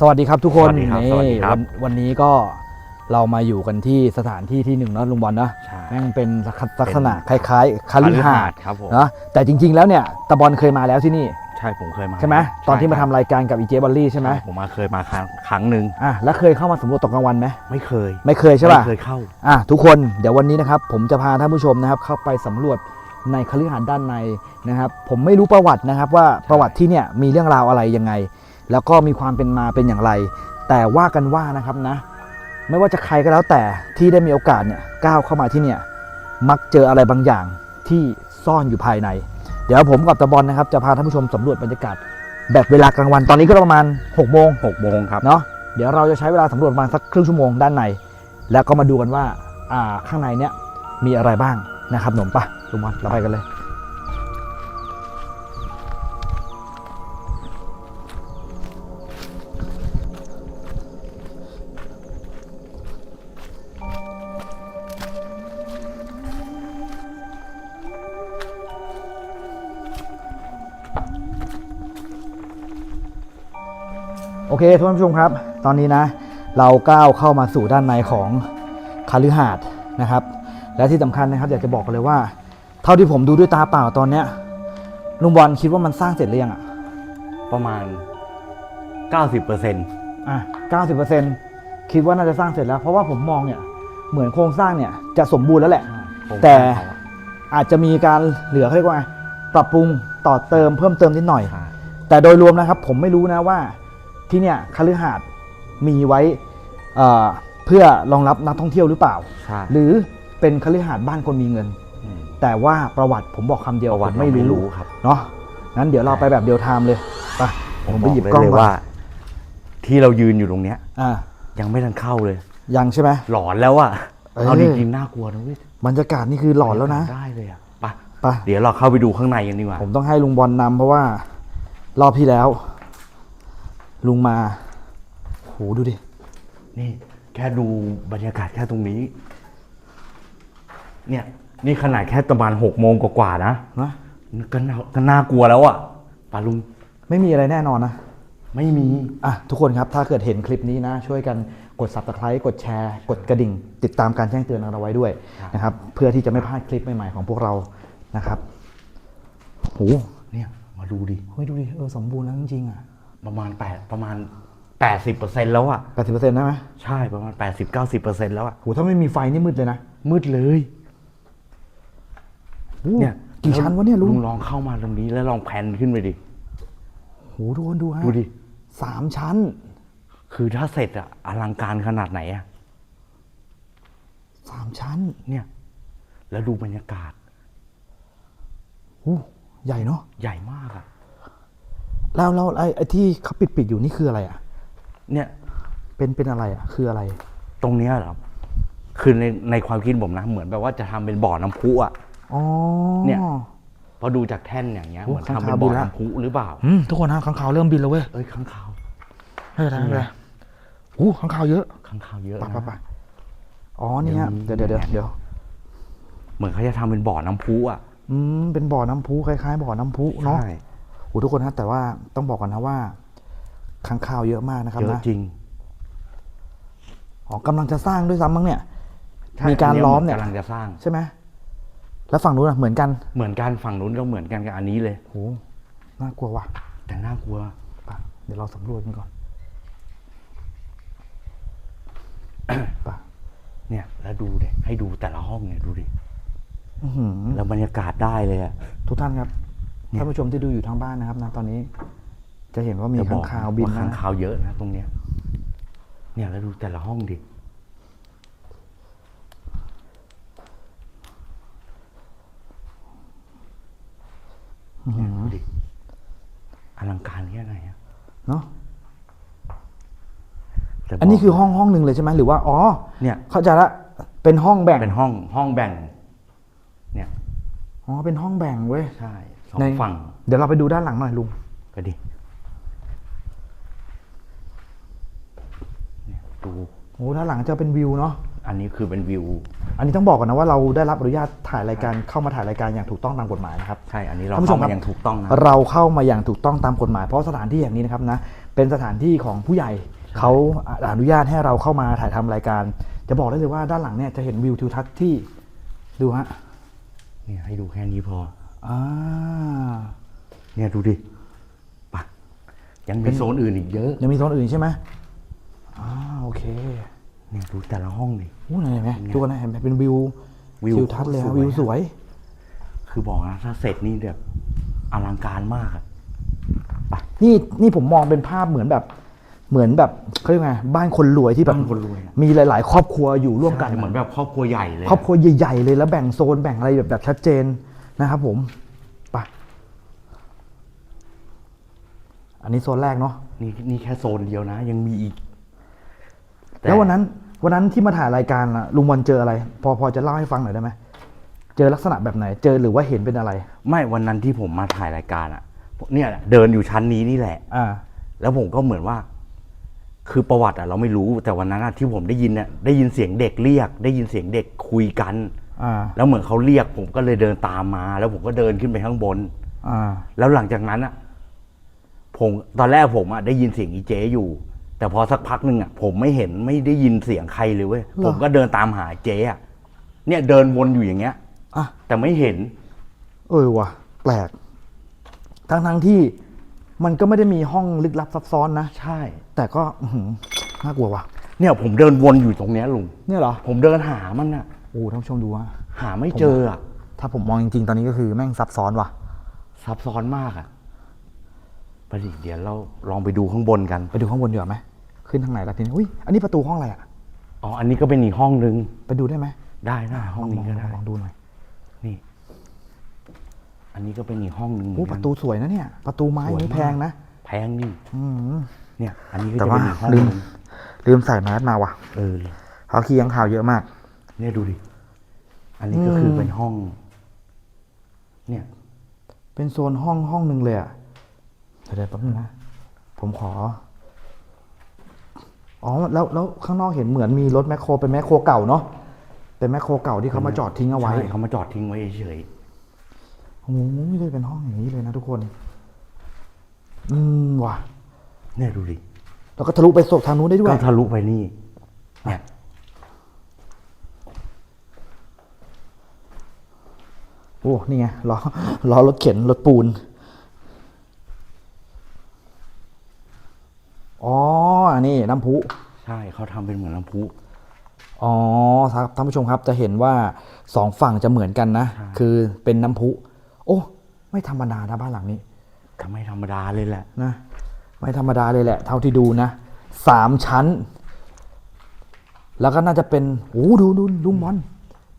สวัสดีครับทุกคนสวัสดีครับนี่สวัสดีครับ วันวันนี้ก็เรามาอยู่กันที่สถานที่ที่หนึ่งเนอะลุงบอลนะใช่ แม่งเป็นลักษณะคล้ายๆคาลิหาดครับผมนะแต่จริง ๆ แล้วเนี่ยตะบอลเคยมาแล้วที่นี่ใช่ผมเคยมาใช่ไหมตอนที่มาทำใช่รายการกับอีเจบอลลี่ใช่ไหมผมมาเคยมาครั้งครั้งหนึ่งอะแล้วเคยเข้ามาสำรวจตกกลางวันไหมไม่เคยไม่เคยใช่ป่ะไม่เคยเข้า อะทุกคนเดี๋ยววันนี้นะครับผมจะพาท่านผู้ชมนะครับเข้าไปสำรวจในคฤหาสน์ด้านในนะครับผมไม่รู้ประวัตินะครับว่าประวัติที่เนี่ยมีเรื่องราวอะไรยังไง แล้วก็มีความเป็นมาเป็นอย่างไร แต่ว่ากันว่านะครับนะ ไม่ว่าจะใครก็แล้วแต่ที่ได้มีโอกาสเนี่ยก้าวเข้ามาที่เนี่ยมักเจออะไรบางอย่างที่ซ่อนอยู่ภายใน เดี๋ยวผมกับตะบอลนะครับจะพาท่านผู้ชมสำรวจบรรยากาศแบบเวลากลางวันตอนนี้ก็ประมาณ6โมง6โมงครับเนาะเดี๋ยวเราจะใช้เวลาสำรวจประมาณสักครึ่งชั่วโมงด้านใน แล้วก็มาดูกันว่าอ่าข้างในเนี้ยมีอะไรบ้างนะครับหนมปะลุงบอลเราไปกันเลย เคท่านผู้ชมครับ ตอนนี้นะ เราก้าวเข้ามาสู่ด้านในของคาลือหาดนะครับ และที่สำคัญนะครับอยากจะบอกกันเลยว่า เท่าที่ผมดูด้วยตาเปล่าตอนเนี้ยลุงบอลคิดว่ามันสร้างเสร็จหรือยังอะประมาณ 90%เปอร์เซ็นต์อะเก้าสิบเปอร์เซ็นต์คิดว่าน่าจะสร้างเสร็จแล้ว เพราะว่าผมมองเนี่ยเหมือนโครงสร้างเนี่ยจะสมบูรณ์แล้วแหละ แต่อาจจะมีการเหลือเขาเรียกว่าไงปรับปรุงต่อเติมเพิ่มเติมนิดหน่อย แต่โดยรวมนะครับ ผมไม่รู้นะว่า ที่เนี่ยคฤหาสน์มีไว้เอ่อเพื่อรองรับนักท่องเที่ยวหรือเปล่า ใช่ หรือเป็นคฤหาสน์บ้านคนมีเงินมแต่ว่าประวัติผมบอกคำเดียวประวัติผมไม่เราไม่รู้รู้ครับ เนาะงั้นเดี๋ยวเราไปแบบเดียวไทม์เลยไปผมไปหยิบเลกล้องเลยมาว่าที่เรายืนอยู่ตรงเนี้ย อ่ายังไม่ทันเข้าเลย ยังใช่ไหม หลอนแล้วอะเออเอาจริงๆน่ากลัวนะเว้ยบรรยากาศนี่คือหลอนแล้วนะ ได้เลยอะไปไป เดี๋ยวเราเข้าไปดูข้างในกันดีกว่าผมต้องให้ลุงบอลนำเพราะว่ารอบที่แล้ว ลุงมาโหดูดิ นี่แค่ดูบรรยากาศแค่ตรงนี้ เนี่ย นี่ขนาดแค่ประมาณหกโมงกว่าๆนะนะก็น่าก็น่ากลัวแล้วอะปาลุงไม่มีอะไรแน่นอนนะ ไม่มี อะ ทุกคนครับ ถ้าเกิดเห็นคลิปนี้นะ ช่วยกันกด subscribe กดแชร์ กดกระดิ่ง ติดตามการแจ้งเตือนเราไว้ด้วยครับนะครับ เพื่อที่จะไม่พลาดคลิปใหม่ๆของพวกเรานะครับโหเนี่ย มาดูดิเฮ้ยดูดิ เออ สมบูรณ์แล้วจริงๆอะ ประมาณแปดประมาณแปดสิบเปอร์เซ็นแล้วอะแปดสิบเปอร์เซ็นต์ได้ไหมใช่ประมาณแปดสิบเก้าสิบเปอร์เซ็นแล้วอะโหถ้าไม่มีไฟนี่มืดเลยนะมืดเลยโอ้เนี่ยกี่ชั้นวะเนี่ยลุงลุงลองเข้ามาตรงนี้แล้วลองแพนขึ้นไปดิโหทุกคนดูฮะดูดิสามชั้น คือถ้าเสร็จอะอลังการขนาดไหนอะสามชั้นเนี่ย แล้วดูบรรยากาศโอ้ใหญ่เนาะใหญ่มากอะ แล้วแล้วไอ้ไอ้ที่เขาปิดปิดๆอยู่นี่คืออะไรอะ เนี่ยเป็นเป็นอะไรอะ คืออะไร ตรงเนี้ยเหรอคือในในความคิดผมนะ เหมือนแบบว่าจะทำเป็นบ่อน้ำพุอะอ๋อเนี่ย พอดูจากแท่นอย่างเงี้ย โอ้เหมือนทำเป็นข้างคาวบิบ่อนละ น้ำพุหรือเปล่า อืมทุกคนฮะข้างคาวเริ่มบินแล้วเว้ยเอ้ยข้างคาวไม่เป็นไรไม่เป็นไรโอ้ข้างคาวเยอะข้างคาวเยอะไปนะ ไปไปอ๋อนี่ฮะเดี๋เดี๋ยยววเดี๋ยวเดี๋ยวเดี๋ยวเหมือนเขาจะทำเป็นบ่อน้ำพุอะอืมเป็นบ่อน้ำพุคล้ายๆบ่อน้ำพุเนาะใช่โอ้ทุกคนฮะแต่ว่าต้องบอกก่อนนะว่าข้างคาวเยอะมากนะครับเยอะนะจริงอ๋อกำลังจะสร้างด้วยซ้ำมั้งเนี่ย ใช่มีการล้อมเนี่ย กำลังจะสร้าง ใช่ไหมแล้วฝั่งนู้นอะเหมือนกันเหมือนกันฝั่งนู้นก็เหมือนกันกับอันนี้เลย โหน่ากลัวว่ะแต่น่ากลัว ไปเดี๋ยวเราสำรวจกันก่อน ไปเนี่ย แล้วดูเด็ให้ดูแต่ละห้องเนี่ยดูดิอื้อหือแล้วบรรยากาศได้เลยอะ ทุกท่านครับเนี่ย ท่านผู้ชมที่ดูอยู่ทางบ้านนะครับนะตอนนี้ จะเห็นว่ามีจะบข้าองกคาวบินว่านะข้างคาวเยอะนะตรงเนี้ย เนี่ยแล้วดูแต่ละห้องดิเนี่ยดูดิอลังการแค่ไหนอะเนาะแต่บกอันนี้คือห้องห้องหนึ่งเลยใช่ไหมหรือว่าอ๋อเนี่ยเข้าใจละเป็นห้องแบ่งเป็นห้องห้องแบ่ง เนี่ยอ๋อเป็นห้องแบ่งเว้ยใช่ สองในฝั่งเดี๋ยวเราไปดูด้านหลังหน่อยลุงไปดิเนี่ยดูโอ้ด้านหลังจะเป็นวิวเนาะอันนี้คือเป็นวิว อันนี้ต้องบอกก่อนนะว่าเราได้รับอนุญาตถ่ายรายการเข้ามาถ่ายรายการอย่างถูกต้องตามกฎหมายนะครับใช่อันนี้เราท่านผู้ชเข้ามครับมาอย่างถูกต้องนะ เราเข้ามาอย่างถูกต้องตามกฎหมาย เพราะสถานที่อย่างนี้นะครับนะเป็นสถานที่ของผู้ใหญ่เขาอนุญาตให้เราเข้ามาถ่ายทำรายการ จะบอกได้เลยว่าด้านหลังเนี่ยจะเห็นวิวทิวทัศน์ที่ดูฮะ เนี่ยให้ดูแค่นี้พอ อ่าเนี่ยดูดิปะยังมีโซนอื่นอีกเยอะ ยังมีโซนอื่นใช่ไหมอ่าโอเคเนี่ยดูแต่ละห้องดิอู้ไหนเห็นไหมดูกันนะเห็นไหมเป็นวิววิวทิวทัศน์เลยฮะสวยวิวสวย คือบอกนะถ้าเสร็จนี่แบบอลังการมากอะนี่นี่ผมมองเป็นภาพเหมือนแบบเหมือนแบบเขาเรียกไงบ้านคนรวยที่แบบบ้านคนรวยอะมีหลาย ๆ ครอบครัวอยู่ร่วมกันใช่เหมือนแบบครอบครัวใหญ่เลย ครอบครัวใหญ่ๆเลยแล้วแบ่งโซนแบ่งอะไรแบบแบบชัดเจน นะครับผมไปอันนี้โซนแรกเนาะนี่นี่แค่โซนเดียวนะ ยังมีอีกต่แล้ววันนั้น วันนั้นที่มาถ่ายรายการอะลุงบอลเจออะไร พอพอจะเล่าให้ฟังหน่อยได้ไหมเจอลักษณะแบบไหน เจอหรือว่าเห็นเป็นอะไร ไม่วันนั้นที่ผมมาถ่ายรายการอะเนี่ยเดินอยู่ชั้นนี้นี่แหละ อ่า แล้วผมก็เหมือนว่า คือประวัติอะเราไม่รู้แต่วันนั้นอะที่ผมได้ยินเนี่ยได้ยินเสียงเด็กเรียก ได้ยินเสียงเด็กคุยกันอ่า แล้วเหมือนเขาเรียกผมก็เลยเดินตามมา แล้วผมก็เดินขึ้นไปข้างบนอ่าแล้วหลังจากนั้นอะผมตอนแรกผมอะได้ยินเสียงอีเจอยู่ แต่พอสักพักหนึ่งอะผมไม่เห็นไม่ได้ยินเสียงใครเลยเว้ยหรอผมก็เดินตามหาเจ๊อะเนี่ยเดินวนอยู่อย่างเงี้ยอะแต่ไม่เห็น เออว่ะ แปลก ทั้งทั้งๆที่มันก็ไม่ได้มีห้องลึกลับซับซ้อนนะ ใช่ แต่ก็อื้อหือน่ากลัวว่ะ เนี่ยผมเดินวนอยู่ตรงเนี้ยลุง เนี่ยเหรอ ผมเดินหามันอะโอ้ท่านผู้ชมดูว่าหาไม่เจออะถ้าผมมองจริงๆ ตอนนี้ก็คือแม่งซับซ้อนว่ะ ซับซ้อนมากอะไปดิเดี๋ยวเราลองไปดูข้างบนกัน ไปดูข้างบนดีกว่าไหม ขึ้นทางไหนล่ะทีนี้อุ้ย อันนี้ประตูห้องอะไรอะ อ๋อ อันนี้ก็เป็นอีกห้องนึง ไปดูได้ไหม ได้ได้ห้องนี้ก็ได้ลองดูหน่อย นี่ อันนี้ก็เป็นอีกห้องนึงเหมืโอ้อนปกันระตูสวยนะเนี่ย ประตูไม้สวยนี่มากแพงนะ แพงนี่อืมเนี่ย อันนี้ก็แต่จะว่าเป็นอีกห้องลืมนึงลืมใส่แมสมาว่ะ เออเขาขี้ยังข่าวเยอะมาก เนี่ยดูดิ อันนี้ก็คือมเป็นห้อง เนี่ย เป็นโซนห้องห้องหนึ่งเลยอะเดี๋ยวเดี๋ยวแป๊บนึงนะ ผมขอ อ๋อ แล้วแล้วข้างนอกเห็นเหมือนมีรถแมคโคร เป็นแมคโครเก่าเนาะ เป็นแมคโครเก่าที่เขามาจอดทิ้งเอาไว้ใช่เขามาจอดทิ้งไว้เฉยโอ้โหนี่เลยเป็นห้องอย่างนี้เลยนะทุกคน อืมว่ะๆเนี่ยดูดิ แล้วก็ทะลุไปศพทางนู้นได้ด้วย ก็ทะลุไปนี่เนี่ย อ้นี่ไงล้อล้อรถเข็นรถปูน อ๋อ นี่น้ำพุ ใช่เขาทำเป็นเหมือนน้ำพุ อ๋อครับท่านผู้ชมครับจะเห็นว่าสองฝั่งจะเหมือนกันนะ ใช่ คือเป็นน้ำพุ โอ้ ไม่ธรรมดานะบ้านหลังนี้ ทำไม่ธรรมดาเลยแหละ นะไม่ธรรมดาเลยแหละ เท่าที่ดูนะสามชั้น แล้วก็น่าจะเป็นโอ้ดูดูลุงบอล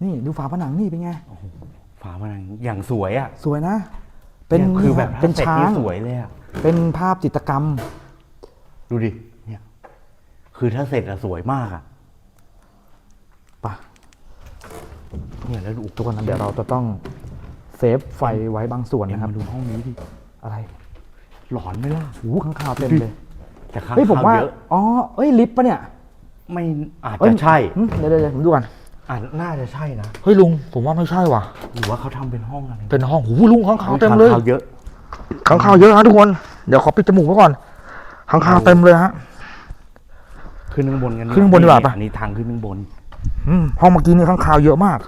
นี่ดูฝาผนังนี่เป็นไง ฝาผนังอย่างสวยอะสวยนะ เป็นยคือแบบเป็นถ้สร็จช้างสวยเลยอะเป็นภาพจิตรกรรม ดูดิเนี่ย คือถ้าเสร็จอะสวยมากอะปะเนี่ยแล้วดูทุกคนนะเดี๋ยวเราจะต้องเซฟไฟไว้บางส่วนเอ็มนะครับมาดูห้องนี้ดิอะไร หลอนไหมล่ะโอ้ข้างคาวเต็มเลยแต่ข้างเฮ้ยผมว่าเยอะอ๋อเอ้ยลิฟต์ปะเนี่ย ไม่อาจเอ้ยจะใช่หึเดี๋ยวเดี๋ยวเดี๋ยวผมดูก่อน อาจน่าจะใช่นะ เฮ้ยลุง ผมว่าไม่ใช่ว่ะ หรือว่าเขาทำเป็นห้องอะไรเป็นห้องหูลุงข้างคาวเต็มทางเลยเท้าเยอะ ข้างคาวเยอะนะทุกคน เดี๋ยวขอปิดจมูกไว้ก่อนข้างคาวเต็มเลยฮะ ขึ้นข้างบนกันขึ้นข้างบนดีกว่าปะ อันนี้ทางขึ้นข้างบน อืมห้องเมื่อกี้นี่ข้างคาวเยอะมาก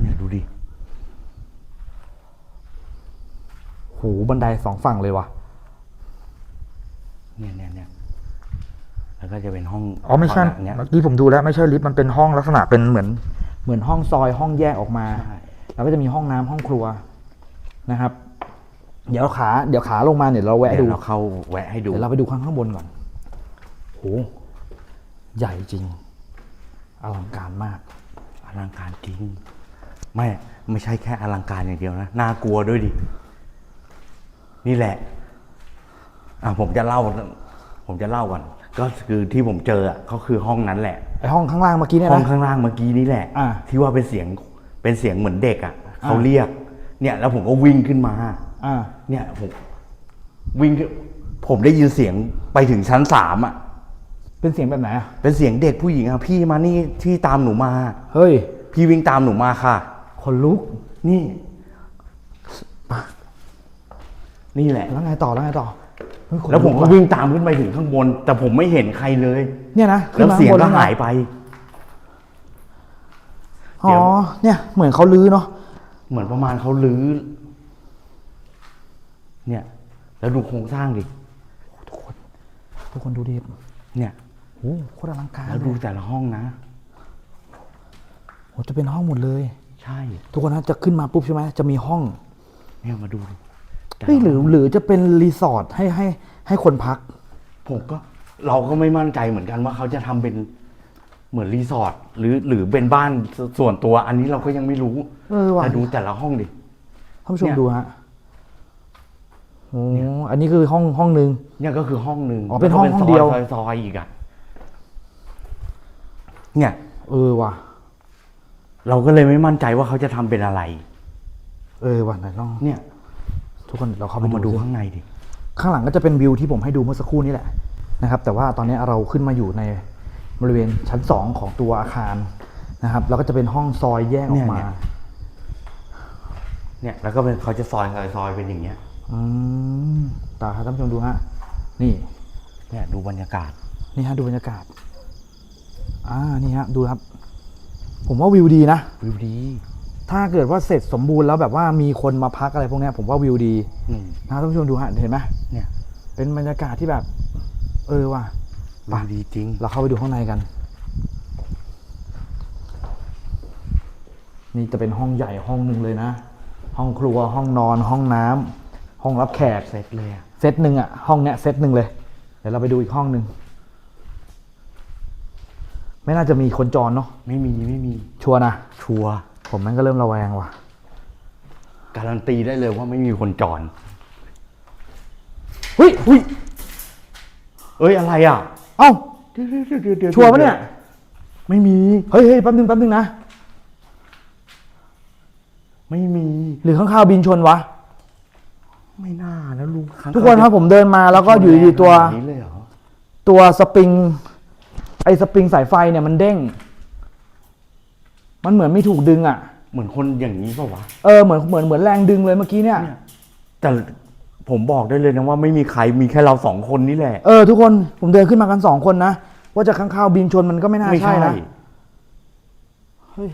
เนี่ยดูดิโหบันไดสองฝั่งเลยว่ะ เนี่ยเนี่ยเนี่ย แล้วก็จะเป็นห้องอ๋อไม่ใช่ผนังเนี่ยเมื่อกี้ผมดูแล้วไม่ใช่ลิฟต์มันเป็นห้องลักษณะเป็นเหมือน เหมือนห้องซอยห้องแยกออกมาใช่แล้วก็จะมีห้องน้ำห้องครัวนะครับ เดี๋ยวขาเดี๋ยวขาลงมาเนี่ยเราแวะเดี๋ดูยวเราเข้าแวะให้ดูเดี๋ยวเราไปดูข้างข้างบนก่อนโหใหญ่จริงอลังการมากอลังการจริงไม่ไม่ใช่แค่อลังการอย่างเดียวนะน่ากลัวด้วยดินี่แหละอะผมจะเล่า ผมจะเล่าก่อน ก็คือที่ผมเจออะก็คือห้องนั้นแหละไอห้องข้างล่างเมื่อกี้เนี่ยห้องนะ ข้างล่างเมื่อกี้นี่แหละ อะที่ว่าเป็นเสียงเป็นเสียงเหมือนเด็กอะเขาอะเรียก เนี่ยแล้วผมก็วิ่งขึ้นมา อ่า เนี่ยผมวิ่งขึ้นผมได้ยินเสียงไปถึงชั้นสามอะ เป็นเสียงแบบไหนอะเป็นเสียงเด็กผู้หญิงอะพี่มานี่ที่ตามหนูมา เฮ้ย พี่วิ่งตามหนูมาค่ะ คนลุก นี่ นี่แหละ แล้วไงต่อแล้วไงต่อเฮ้ยขน แล้วผมก็ะวิ่งตามขึ้นไปถึงข้างบน แต่ผมไม่เห็นใครเลย เนี่ยนะขึ้แล้นวมาเสียงข้บนก็แวไหายไปอ๋อเนี่ย เหมือนเขาลื้อเนาะเหมือนประมาณเขาลื้อ เนี่ย แล้วดูโครงสร้างดิทุกคน ทุกคนดูดิเนี่ยโอ้โหโคตรอลังการแล้วเลดูยแต่ละห้องนะโอ้จะเป็นห้องหมดเลย ใช่ ทุกคนนะจะขึ้นมาปุ๊บใช่ไหมจะมีห้องเนี่ยมาดูดิแต่ละ เฮ้ยหรือหรือจะเป็นรีสอร์ทให้ให้ให้คนพัก ผมก็เราก็ไม่มั่นใจเหมือนกันว่าเขาจะทำเป็นเหมือนรีสอร์ทหรือหรือเป็นบ้านสส่วนตัวอันนี้เราก็ยังไม่รู้เออว่ะ แต่ดูแต่ละห้องดิ ท่านผู้ชมเนี่ยดูฮะโอ้อันนี้คือห้องห้องหนึ่ง เนี่ยก็คือห้องหนึ่งอ๋อเป็นห้องแล้วก็ห้องเดียว ซอยซอยอีกอะเนี่ย เออว่ะ เราก็เลยไม่มั่นใจว่าเขาจะทำเป็นอะไร เออว่ะไหนลองเนี่ย ทุกคนเราเข้าไปเอามาดูสิข้างในดิ ข้างหลังก็จะเป็นวิวที่ผมให้ดูเมื่อสักครู่นี้แหละนะครับ แต่ว่าตอนนี้เราขึ้นมาอยู่ในบริเวณชั้นสองของตัวอาคารนะครับแล้วก็จะเป็นห้องซอยแยกออกมาเนี่ย เนี่ยแล้วก็เป็นเขาจะซอยซอยซอยเป็นอย่างเงี้ยอืมตาครับท่านผู้ชมดูฮะนี่เนี่ยดูบรรยากาศ นี่ฮะดูบรรยากาศอ่านี่ฮะดูครับ ผมว่าวิวดีนะ วิวดี ถ้าเกิดว่าเสร็จสมบูรณ์แล้วแบบว่ามีคนมาพักอะไรพวกเนี้ยผมว่าวิวดีอืม นะท่านผู้ชมดูฮะเห็นไหมเนี่ยเป็นบรรยากาศที่แบบ เออว่ะวิวดีจริง เราเข้าไปดูข้างในกัน นี่จะเป็นห้องใหญ่ห้องหนึ่งเลยนะ ห้องครัวห้องนอนห้องน้ำห้องรับแขก เสร็จเลยอะเซตหนึ่งอะห้องเนี้ยเซตหนึ่งเลย เดี๋ยวเราไปดูอีกห้องหนึ่งไม่น่าจะมีคนจรเนาะไม่มีไม่มีชัวร์นะชัวร์ ผมแม่งก็เริ่มระแวงว่ะ การันตีได้เลยว่าไม่มีคนจรเฮ้ยหุ้ยเอ้ยอะไรอะ เอ้า เดี๋ยวเดี๋ยวเดี๋ยวเดี๋ยวชัวร์ปะเนี่ย ไม่มี เฮ้ยเฮ้ยแป๊บนึงแป๊บนึงนะ ไม่มี หรือข้างข้าวบินชนวะ ไม่น่าแล้วลุงรั้งทุกคนครับผมเดินมาแล้วก็อยู่ดีๆตัวขนาดนี้เลยเหรอตัวสปริง ไอ้สปริงสายไฟเนี่ยมันเด้ง มันเหมือนไม่ถูกดึงอะ เหมือนคนอย่างนี้ป่าวะ เออเหมือนเหมือนเหมือนแรงดึงเลยเมื่อกี้เนี่ย เนี่ย แต่ผมบอกได้เลยนะว่าไม่มีใครมีแค่เราสองคนนี่แหละ เออทุกคนผมเดินขึ้นมากันสองคนนะว่าจะข้างข้าวบินชนมันก็ไม่น่าไม่ใช่ใช่นะเฮ้ย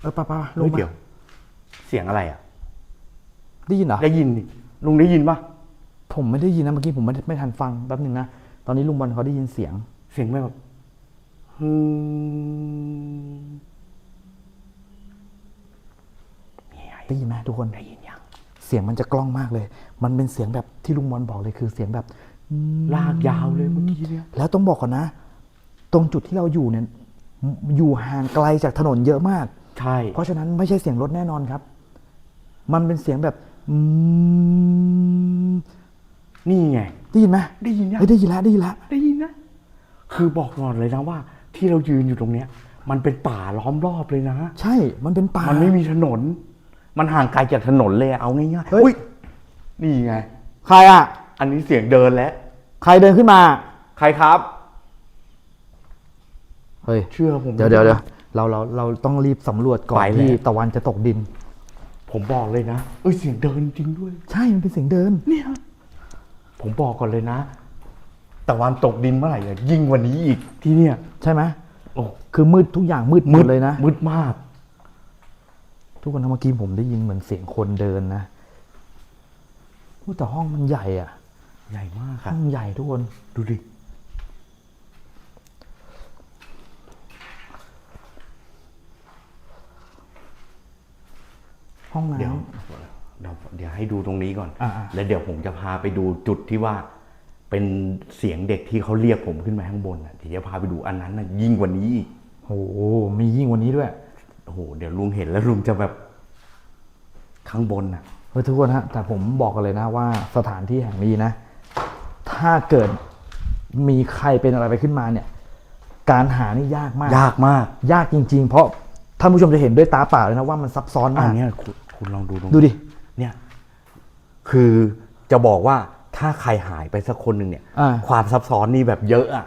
เออป้าป้าลเฮ้งยมาเดี๋ยว เสียงอะไรอะ ได้ยินเหรอ ได้ยินนี่ลุงได้ยินปะผมไม่ได้ยินนะเมื่อกี้ผมไม่ได้ไม่ทันฟังแป๊บหนึ่งนะ ตอนนี้ลุงบอลเขาได้ยินเสียง เสียงแบบฮึม ได้ยินไหมทุกคนได้ยินยังเสียงมันจะกล้องมากเลย มันเป็นเสียงแบบที่ลุงบอลบอกเลยคือเสียงแบบอืมลากยาวเลยเมื่อกี้เนี่ยแล้วต้องบอกก่อนนะ ตรงจุดที่เราอยู่เนี่ยอยู่ห่างไกลจากถนนเยอะมากใช่เพราะฉะนั้นไม่ใช่เสียงรถแน่นอนครับ มันเป็นเสียงแบบอืมนี่ไงได้ยินไหมได้ยินยังเฮ้ยได้ยินแล้วได้ยินแล้วได้ยินนะคือบอกก่อนเลยนะว่า ที่เรายืนอยู่ตรงเนี้ย มันเป็นป่าล้อมรอบเลยนะ ใช่มันเป็นป่ามันไม่มีถนน มันห่างไกลจากถนนเลยอะเอาง่ายๆเฮ้ยอุ๊ยนี่ไง ใครอะ อันนี้เสียงเดินแล้ว ใครเดินขึ้นมา ใครครับ เฮ้ย เชื่อผมเดี๋ยวเดี๋ยวเดี๋ยวเราเราเราต้องรีบสำรวจก่อนไปแล้ว ที่ตะวันจะตกดิน ผมบอกเลยนะ เอ้ยเสียงเดินจริงด้วย ใช่ มันเป็นเสียงเดิน เนี่ย ผมบอกก่อนเลยนะแต่วันตกดินเมื่อไหร่อะยิ่งกวันนี้อีกที่เนี่ย ใช่ไหมโอ้คือมืดทุกอย่างมืดหมดเลยนะ มืดมาก ทุกคนนะเมื่อกี้ผมได้ยินเหมือนเสียงคนเดินนะอุ๊ยแต่ห้องมันใหญ่อะใหญ่มากห้ค่ะองใหญ่ทุกคน ดูดิ ห้องเดี๋ยวน้เดี๋ยวเดี๋ยวให้ดูตรงนี้ก่อนอ่าๆแล้วเดี๋ยวผมจะพาไปดูจุดที่ว่า เป็นเสียงเด็กที่เขาเรียกผมขึ้นมาข้างบนอะเดี๋ยวจะพาไปดูอันนั้นนะยิ่งกว่านี้อีกำโอ้โหมียิ่งกว่านี้ด้วย โอ้โหเดี๋ยวลุงเห็นแล้วลุงจะแบบข้างบนอะเฮ้ยทุกคนฮะแต่ผมบอกกันเลยนะว่าสถานที่แห่งนี้นะ ถ้าเกิดมีใครเป็นอะไรไปขึ้นมาเนี่ย การหานี่ยากมาก ยากมาก ยากจริง ๆ เพราะท่านผู้ชมจะเห็นด้วยตาเปล่าเลยนะว่ามันซับซ้อนอัมานกเนี้ยคุณคุณลองดูตรงดูดิ เนี่ย คือจะบอกว่าถ้าใครหายไปสักคนหนึ่งเนี่ย อ่า ความซับซ้อนนี่แบบเยอะอะ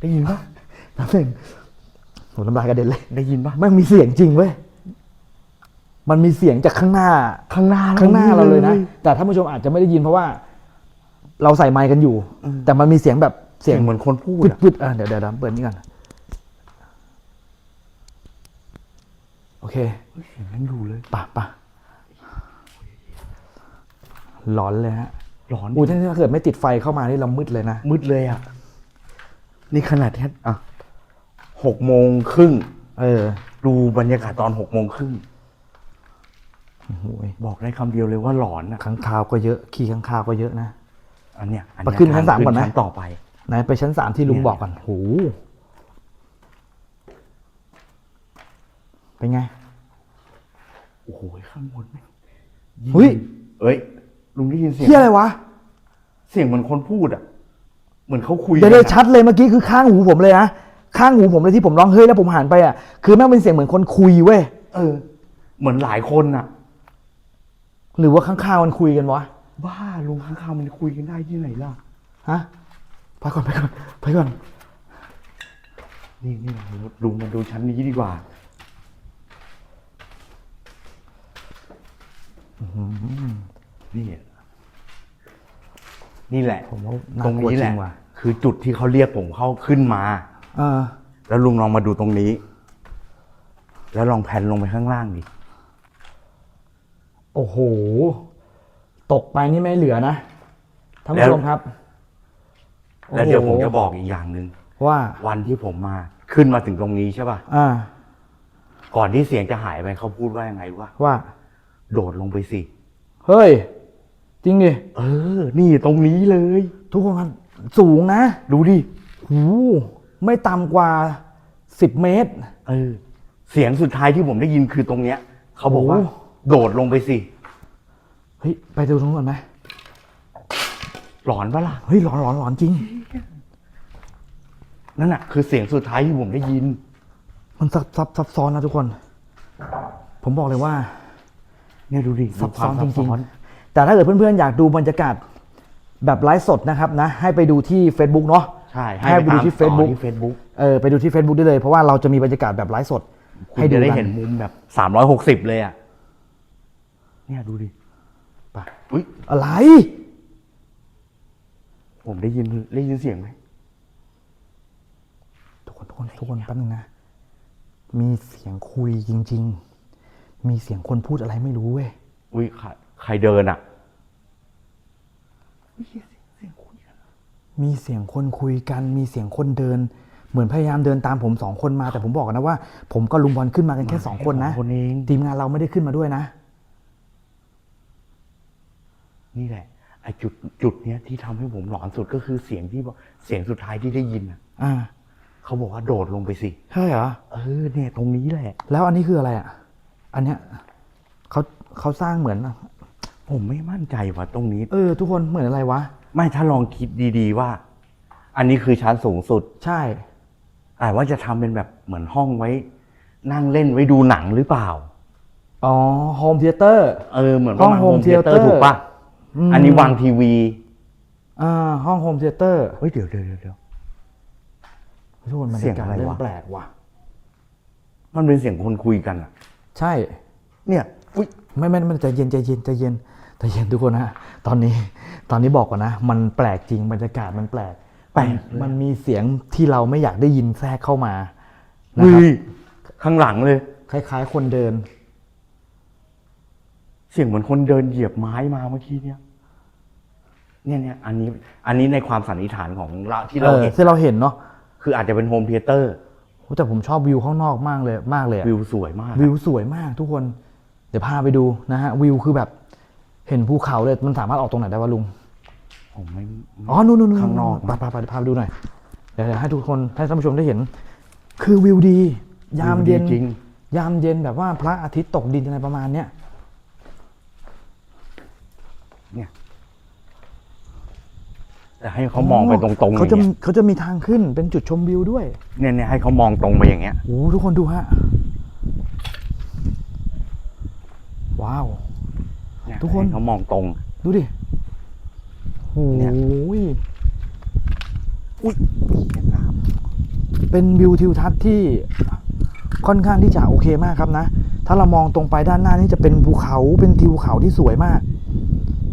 ได้ยินปะน้ำหนึ่ง โหน้ำลายกระเด็นเลย ได้ยินปะแม่งมีเสียงจริงเว้ย มันมีเสียงจากข้างหน้า ข้างหน้าข้างหน้าเราเลยนะ แต่ท่านผู้ชมอาจจะไม่ได้ยินเพราะว่า เราใส่ไมค์กันอยู่ แต่มันมีเสียงแบบเสีเสียยงงเหมือนคนพูดปึดอะปึดอะเดี๋ยวเดี๋ยวเดี๋ยวเปิดนี่ก่อนโอเคเสียงนั้นอยู่เลยปะปะหลอนเลยฮะหลอนอู้ถ้าเกิดไม่ติดไฟเข้ามานี่เรามืดเลยนะมืดเลยอะนี่ขนาดแค่อะ หกโมงครึ่งเออ ดูบรรยากาศตอนหกโมงครึ่งโอ้โหบอกได้คำเดียวเลยว่าหลอนอะข้างคาวก็เยอะขี้ข้างคาวก็เยอะนะ อันเนี้ยอันไปเนี้ยขึ้นชั้นสามก่อนไหมชั้นต่อไป ไหนไปชั้นสามที่ลุงเนี่ยบอกก่อนโหเป็นไง โอ้โหข้างบนแม่งเฮ้ยเอ้ยลุงได้ยินเสียงเที่ยอะไรวะ เสียงเหมือนคนพูดอะ เหมือนเขาคุยเดี๋ยวเดี๋ยวกันอะชัดเลยเมื่อกี้คือข้างหูผมเลยนะ ข้างหูผมเลยที่ผมร้องเฮ้ยแล้วผมหันไปอะคือแม่งเป็นเสียงเหมือนคนคุยเว้ยเออ เหมือนหลายคนอะ หรือว่าข้างข้าวมันคุยกันวะบ้าลุงข้างๆมันคุยกันได้ที่ไหนล่ะฮะไปก่อนไปก่อนไปก่อน นี่นี่ลุงมาดูชั้นนี้ดีกว่านี่นี่แหละ ผมว่าน่าตรงกลัวนี้จแหริละงว่ะคือจุดที่เขาเรียกผมเข้าขึ้นมา เออ แล้วลุงลองมาดูตรงนี้ แล้วลองแผ่นลงไปข้างล่างดิโอ้โห ตกไปนี่ไม่เหลือนะท่านผู้ชมครับแล้วเดี๋ยวผมโอ้โหจะบอกอีกอย่างหนึ่งว่า วันที่ผมมาขึ้นมาถึงตรงนี้ใช่ป่ะอ่า ก่อนที่เสียงจะหายไปเขาพูดว่ายังไงวะว่า โดดลงไปสิเฮ้ย จริงดิเออ นี่ตรงนี้เลย ทุกคนมันสูงนะ ดูดิหู ไม่ต่ำกว่าสิบเมตร เออ เสียงสุดท้ายที่ผมได้ยินคือตรงเนี้ย เขาบอกว่า โอ้ โดดลงไปสิ เฮ้ยไปดูตรงนู้นก่อนไหมหลอนปะล่ะ เฮ้ยหลอนหลอนหลอนจริง นั่นน่ะ คือเสียงสุดท้ายที่ผมได้ยิน มันซับซับซับซ้อนนะทุกคน ผมบอกเลยว่า เนี่ยดูดิซับซ้อนมีจควาริมงๆ แต่ถ้าเกิดเพื่อนๆ อยากดูบรรยากาศแบบไลฟ์สดนะครับนะ ให้ไปดูที่ Facebook เนาะใช่ให้ไปดูที่ตามต่อ Facebook ที่ Facebook เออไปดูที่ Facebook ได้เลย เพราะว่าเราจะมีบรรยากาศแบบไลฟ์สดคุณให้ดูจะได้กัเห็นมุมแบบสามร้อยหกสิบเลยอะเนี่ยดูดิไปอุ้ยอะไร ผมได้ยินได้ยินเสียงไหมทุกคนทุกคนทุกคนแป๊บนึงนะ มีเสียงคุยจริง ๆ มีเสียงคนพูดอะไรไม่รู้เว้ยอุ้ยใครใครเดินอะ มีเสียงคนคุยกัน มีเสียงคนเดิน เหมือนพยายามเดินตามผมสองคนมาแต่ผมบอกกันนะว่า ผมกับลุงบอลขึ้นมากันแค่สองคนนะสองคนเองทีมงานเราไม่ได้ขึ้นมาด้วยนะ นี่แหละไอ้จุดจุดเนี้ยที่ทำให้ผมหลอนสุดก็คือเสียงที่บอกเสียงสุดท้ายที่ได้ยินอะอ่าเขาบอกว่าโดดลงไปสิ ใช่เหรอ เออเนี่ยตรงนี้แหละ แล้วอันนี้คืออะไรอะ อันเนี้ยเขาเขาสร้างเหมือน ผมไม่มั่นใจว่าตรงนี้ เออ ทุกคนเหมือนอะไรวะ ไม่ถ้าลองคิดดีๆว่า อันนี้คือชั้นสูงสุด ใช่แต่ว่าจะทำเป็นแบบเหมือนห้องไว้ นั่งเล่นไว้ดูหนังหรือเปล่า อ๋อโฮมเทเตอร์ เออเหมือนห้องว่า home home theater theater ถูกปะมอันนี้วางทีวีอ่าห้องโฮมเทเตอร์เฮ้ยเดี๋ยวเดี๋ยวเดี๋ยวเดี๋ยว ทุกคนบรรเสียยางกาศอะไรเริ่มวะแปลกว่ะ มันเป็นเสียงคนคุยกันอะใช่ เนี่ย อุ้ยไม่ไม่ไม่ใจเย็นใจเย็นใจเย็น ใจเย็นทุกคนนะตอนนี้ตอนนี้บอกก่อนนะ มันแปลกจริงบรรยากาศมันแปลกแปลกมันมีเสียงที่เราไม่อยากได้ยินแทรกเข้ามานะคเฮ้รับยข้างหลังเลย คล้าย ๆ คนเดิน เสียงเหมือนคนเดินเหยียบไม้มาเมื่อกี้เนี่ยเนี่ยเนี่ยอันนี้อันนี้ในความสันนิษฐานของเราที่เราเออเห็นที่เราเห็นเนาะคืออาจจะเป็นโฮมเทเตอร์โอ้แต่ผมชอบวิวข้างนอกมากเลยมากเลยอะวิวสวยมาก วิวสวยมากทุกคน เดี๋ยวพาไปดูนะฮะวิวคือแบบ เห็นภูเขาเลยมันสามารถออกตรงไหนได้วะลุง ผมไม่ อ๋อ นู่นนู่นนู่นข้างนอกไปไปไปเดี๋ยวพาไปดูหน่อย เดี๋ยวเดี๋ยวให้ทุกคนให้ท่านผู้ชมได้เห็น คือวิวดี ยามเย็น จริง ยามเย็นแบบว่าพระอาทิตย์ตกดินอะไรประมาณเนี้ย เนี่ย แต่ให้เขามองไปตรงๆอเขาย่างจะเงี้ยเขาจะมีทางขึ้นเป็นจุดชมวิวด้วยเนี่ยเนี่ยให้เขามองตรงไปอย่างเงี้ย โอ้โหทุกคนดูฮะ ว้าว เนี่ยทุกคน ให้เขามองตรง ดูดิโอ้เนี่ยยอุ้ยเนี่ยน้เป็นวิวทิวทัศน์ที่ค่อนข้างที่จะโอเคมากครับนะ ถ้าเรามองตรงไปด้านหน้านี่จะเป็นภูเขาเป็นทิวเขาที่สวยมาก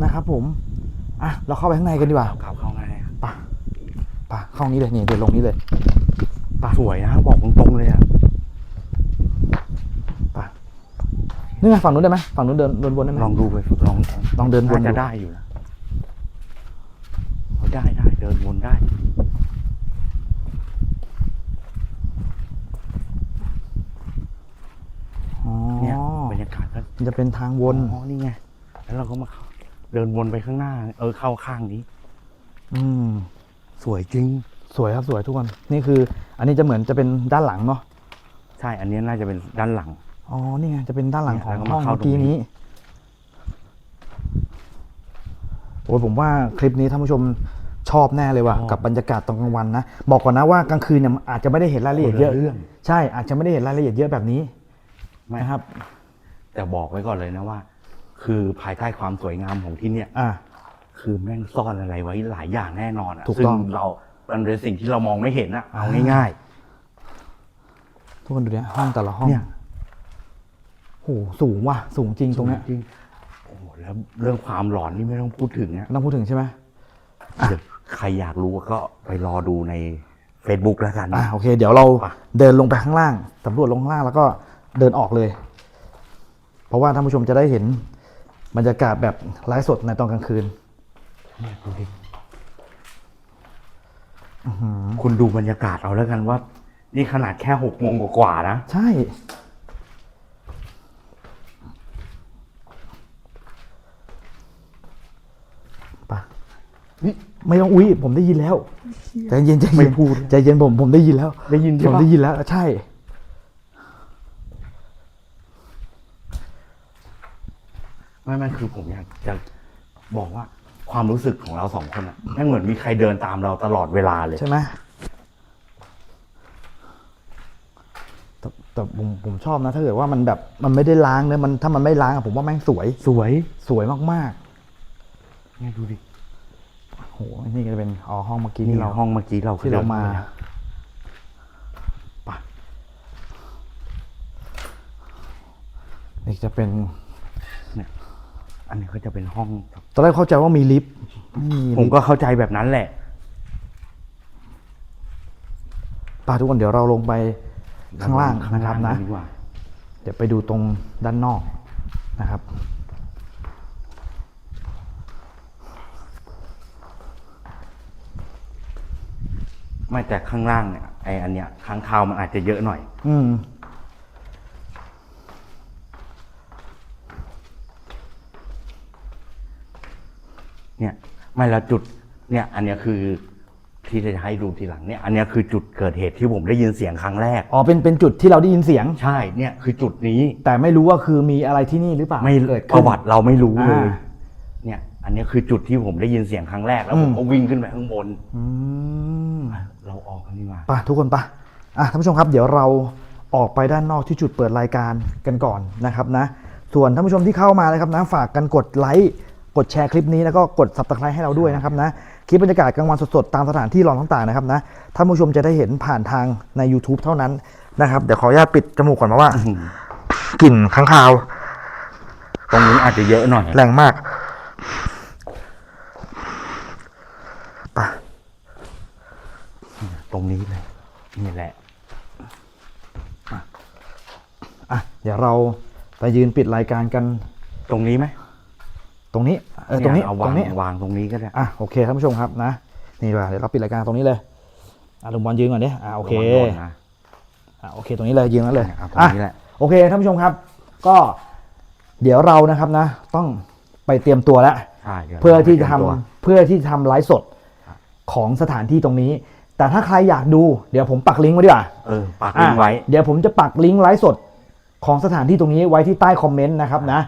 นะครับผม อะ เราเข้าไปข้างในกันดีกว่าำกลับเข้าไงอะไปะปะเข้านี้เลยนี่เดินลงนี้เลย สวยนะบอกตรงๆเลยอะ ไปะ นี่ไงฝั่งนู้นได้ไหมฝั่งนู้นเดินเดินวนได้ไหมลองดูไปลองลองเดินวนน่าดูจะได้อยู่นะเอาได้ได้เดินวนได้ อ๋อเนี่ยบรรยากาศก็มันจะเป็นทางวน อ๋อนี่ไงแล้วเราก็มาเข้าเดินวนไปข้างหน้า เออเข้าข้างนี้ อืม สวยจริง สวยครับสวยทุกคน นี่คือ อันนี้จะเหมือนจะเป็นด้านหลังเนาะ ใช่ อันนี้น่าจะเป็นด้านหลัง อ๋อ นี่ไง จะเป็นด้านหลังของเนี่ยแล้วก็ห้มาองเข้าเมื่อกี้ตรงนี้ นี้โอ้ยผมว่าคลิปนี้ท่านผู้ชมชอบแน่เลยว่ะ กับบรรยากาศตอนกลางวันนะ บอกก่อนนะว่ากลางคืนเนี่ยอาจจะไม่ได้เห็นรายละเอียดเยอะคนละเรื่อง ใช่ อาจจะไม่ได้เห็นรายละเอียดเยอะแบบนี้ไม่นะครับ แต่บอกไว้ก่อนเลยนะว่า คือภายใต้ความสวยงามของที่เนี่ย อ่า คือแม่งซ่อนอะไรไว้หลายอย่างแน่นอนอะถูกซึ่ต้อง เรา มันเป็นสิ่งที่เรามองไม่เห็นอะเอาอ่าง่าย ทุกคนดูเนี่ยห้องแต่ละห้ๆ องเนี่ย โหสูงว่ะ สูงจริงตรงเนี้ยจริงโอ้โหแล้วเรื่องความหลอนนี่ไม่ต้องพูดถึงนะไม่ต้องพูดถึงใช่ไหมเดี๋ยวใครอยากรู้ก็ไปรอดูใน Facebook แล้วกันอ่าโอเค เดี๋ยวเราไปเดินลงไปข้างล่างสำรวจลงข้างล่างแล้วก็เดินออกเลย เพราะว่าท่านผู้ชมจะได้เห็นบรรยากาศแบบไลฟ์สดในตอนกลางคืนเนี่ยดูดิคุณดูบรรยากาศเอาแล้วกันว่า นี่ขนาดแค่หกโมงกว่าๆนะ ใช่ ปะนี่ ไม่ต้องอุ้ยผมได้ยินแล้วใจเย็นใจไม่เย็นพูดใจเย็นผมผมได้ยินแล้ว ได้ยินใช่ผมปะได้ยินแล้ว ใช่ ไม่ไม่คือผมอยากจะบอกว่าความรู้สึกของเราสองคนอะแม่งเหมือนมีใครเดินตามเราตลอดเวลาเลยใช่ไหมแต่แต่ผมผมชอบนะ ถ้าเกิดว่ามันแบบมันไม่ได้ล้างเนี่ยมันถ้ามันไม่ล้างอะผมว่าแม่งสวย สวยสวยมากเนี่ยดูดิๆ โหนี่ก็จะเป็นอ๋อห้องเมื่อกี้นี่ที่เราเราห้องเมื่อกี้เราที่เรามาดินไปนะนี่จะเป็น เนี่ยอันนี้ก็จะเป็นห้องตอนแรกเข้าใจว่ามีลิฟต์ไม่มีผมลิฟต์ก็เข้าใจแบบนั้นแหละ ป่าทุกคนเดี๋ยวเราลงไปข้างล่างข้างนะครับล่างนะ ดีกว่า เดี๋ยวไปดูตรงด้านนอกนะครับ ไม่แต่ข้างล่างเนี่ยไออันเนี้ยค้างคาวมันอาจจะเยอะหน่อย อืม เนี่ย ไม่แล้วจุด เนี่ย อันเนี้ยคือที่จะให้ดูทีหลังเนี่ย อันเนี้ยคือจุดเกิดเหตุที่ผมได้ยินเสียงครั้งแรก อ๋อ เป็น เป็นจุดที่เราได้ยินเสียง ใช่ เนี่ยคือจุดนี้แต่ไม่รู้ว่าคือมีอะไรที่นี่หรือเปล่าไม่เกิดปขึ้น ระวัติเราไม่รู้เลย อ่าเนี่ย อันเนี้ยคือจุดที่ผมได้ยินเสียงครั้งแรกแล้วผมอืมก็วิ่งขึ้นไปข้างบนอืมเราออกกันดีกว่าไป่ะทุกคนไป่ะอะท่านผู้ชมครับ เดี๋ยวเราออกไปด้านนอกที่จุดเปิดรายการกันก่อนนะครับนะ ส่วนท่านผู้ชมที่เข้ามานะครับนะฝากกันกดไลค์กดแชร์คลิปนี้แล้วก็กด subscribe ให้เราด้วยนะครับนะคลิปบรรยากาศกลางวันสดๆตามสถานที่รองต่างๆนะครับนะท่านผู้ชมจะได้เห็นผ่านทางใน YouTube เท่านั้นนะครับ เดี๋ยวขออนุญาตปิดจมูกก่อนเพราะว่ากลิ่นข้างคาว ตรงนี้อาจจะเยอะหน่อยแรงมากไป่ะ ต รงนี้เลยนี่แหละอะเดี๋ยวเราไปยืนปิดรายการกันตรงนี้ไหมตรงนี้เออตรงนี้เยเอาตวารงงนี้วางตรงนี้ก็ได้อะโอเคท่านผู้ชมครับนะนี่ว่าเดี๋ยวเราปิดรายการตรงนี้เลยอะลุงบอลยืนก่อนดิอะโอเคระวังโดนนะอะโอเค ตรงนี้เลยยืนนั้นเลยเอาตรงอะ นี้แหละ โอเคท่านผู้ชมครับ ก็เดี๋ยวเรานะครับนะ ต้องไปเตรียมตัวแล้ว ใช่ดี๋ยวเพื่อที่จะทำราไปเตรียมตัว เพื่อที่จะทำไลฟ์สดของสถานที่ตรงนี้ แต่ถ้าใครอยากดูเดี๋ยวผมปักลิงก์ไว้ดีกว่าเออปักลิงก์ไว้อะเดี๋ยวผมจะปักลิงก์ไลฟ์สดของสถานที่ตรงนี้ไว้ที่ใต้คอมเมนต์นะครับนะ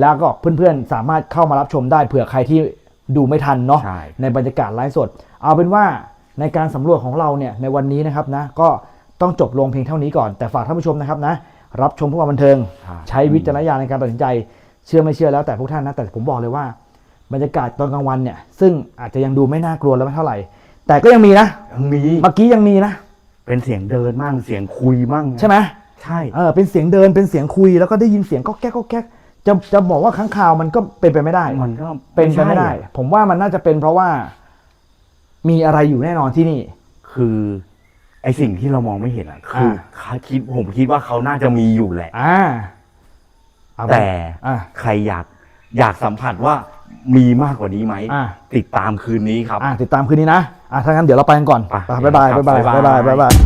แล้วก็เพื่อนๆสามารถเข้ามารับชมได้เผื่อใครที่ดูไม่ทันเนาะใช่ในบรรยากาศไลฟ์สด เอาเป็นว่าในการสำรวจของเราเนี่ยในวันนี้นะครับนะ ก็ต้องจบลงเพียงเท่านี้ก่อนแต่ฝากท่านผู้ชมนะครับนะ รับชมเพื่อความบันเทิง ใช่ใช้วิจารณญาณในการตัดสินใจ เชื่อไม่เชื่อแล้วแต่พวกท่านนะแต่ผมบอกเลยว่า บรรยากาศตอนกลางวันเนี่ยซึ่งอาจจะยังดูไม่น่ากลัวแล้วไม่เท่าไหร่ แต่ก็ยังมีนะยังมีเมื่อกี้ยังมีนะเป็นเสียงเดินมั่งเสียงคุยมั่งใช่ไหมใช่เออเป็นเสียงเดินเป็นเสียงคุยแล้วก็ได้ยินเสียงก็แก๊กก็แก๊กจะจะบอกว่าค้างคาวมันก็เป็นไปไม่ได้มันก็เป็นไปไม่ได้ใช่อะผมว่ามันน่าจะเป็นเพราะว่า มีอะไรอยู่แน่นอนที่นี่ คือไอสิ่งที่เรามองไม่เห็นอะคือเขาคิดผมคิดว่าเขาน่าจะมีอยู่แหละอ่าเอาไปแต่อ่าใครอยากอยากสัมผัสว่า มีมากกว่านี้ไหมอ่าติดตามคืนนี้ครับ อ่าติดตามคืนนี้นะอ่าถ้างั้นเดี๋ยวเราไปกันก่อนไปไปบ๊ายบายครับบ๊ายบายบ๊ายบายบ๊ายบาย บ๊ายบาย